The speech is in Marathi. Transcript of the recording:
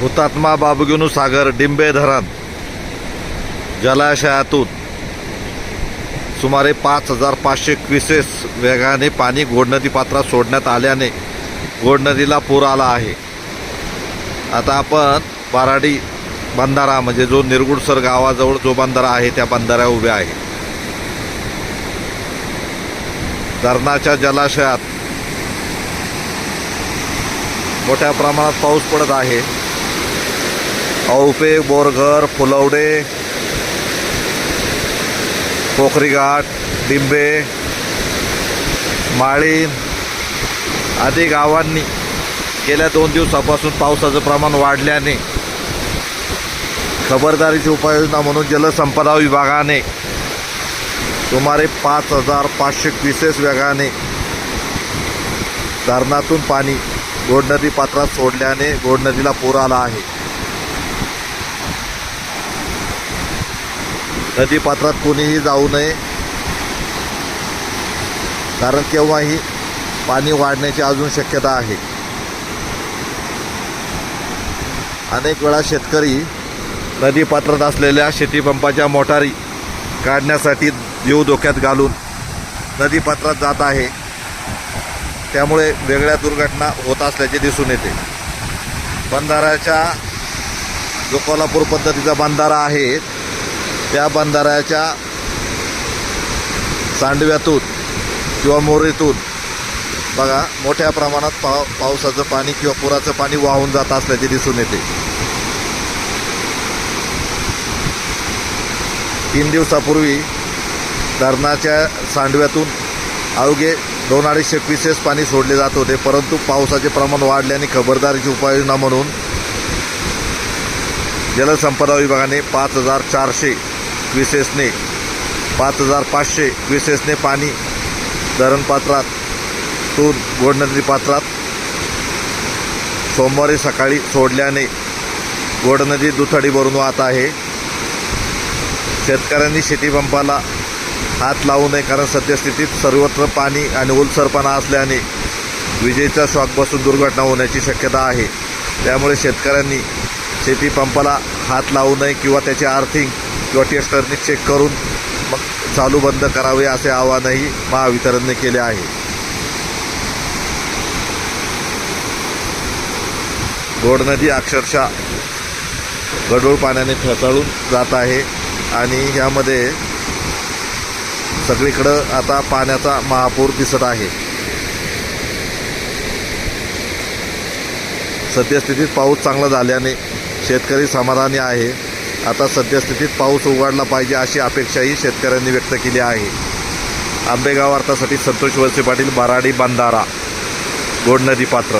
हुतात्मा बाबगेनू सागर डिंबे धरण जलाशयातून. सुमारे पाच हजार पाचशे क्विसेस वेगाने पाणी गोडनदी पात्रात सोडण्यात आल्याने गोडनदीला पूर आला आहे. आता आपण बाराडी बंधारा म्हणजे जो निरगुडसर गावाजवळ जो बंधारा आहे त्या बंधाऱ्या उभ्या आहे. धरणाच्या जलाशयात मोठ्या प्रमाणात पाऊस पडत आहे. औपे बोरघर फुलवडे पोखरीघाट डिंबे माळीन आदी गावांनी गेल्या दोन दिवसापासून पावसाचं प्रमाण वाढल्याने खबरदारीची उपाययोजना म्हणून जलसंपदा विभागाने सुमारे पाच हजार पाचशे क्विसेस वेगाने धरणातून पाणी गोड नदी पात्रात सोडल्याने गोड नदीला पूर आला आहे. नदीपात्रात कोणीही जाऊ नये. कारण केव्हाही पाणी वाढण्याची अजून शक्यता आहे. अनेक वेळा शेतकरी नदीपात्रात असलेल्या शेतीपंपाच्या मोटारी काढण्यासाठी जीव धोक्यात घालून नदीपात्रात जात आहे. त्यामुळे वेगळ्या दुर्घटना होत असल्याचे दिसून येते. बंधाऱ्याच्या जो कोल्हापूर पद्धतीचा बंधारा आहे. त्या बंधाऱ्याच्या सांडव्यातून किंवा मोरीतून बघा मोठ्या प्रमाणात पाव पावसाचं पाणी किंवा पुराचं पाणी वाहून जात असल्याचे दिसून येते. तीन दिवसापूर्वी धरणाच्या सांडव्यातून अवघे दोन अडीचशे पीसेस पाणी सोडले जात होते परंतु पावसाचे प्रमाण वाढल्याने खबरदारीची उपाययोजना म्हणून जलसंपदा विभागाने पाच हजार चारशे क्विसेसने पाच हजार पाचशे क्विसेसने पाणी धरणपात्रातून गोड नदी पात्रात सोमवारी सकाळी सोडल्याने गोड नदी दुथडी भरून वाहत आहे. शेतकऱ्यांनी शेतीपंपाला हात लावू नये कारण सद्यस्थितीत सर्वत्र पाणी आणि ओलसरपणा असल्याने विजेचा शॉक बसून दुर्घटना होण्याची शक्यता आहे. त्यामुळे शेतकऱ्यांनी शेतीपंपाला हात लावू नये किंवा त्याचे आर्थिंग किंवा टेस्टरने चेक करून मग चालू बंद करावे असे आवाहनही महावितरणने केले आहे. गोड नदी अक्षरशः गडूळ पाण्याने फेसाळून जात आहे आणि यामध्ये सगळीकडं आता पाण्याचा महापूर दिसत आहे. सद्यस्थितीत पाऊस चांगला झाल्याने शेतकरी समाधानी आहे. आता सद्यस्थितीत पाऊस उघडला पाहिजे अशी अपेक्षाही शेतकऱ्यांनी व्यक्त केली आहे. आंबेगाव अर्थासाठी संतोष वळसे पाटील बाराडी बंधारा. गोड नदी पात्र.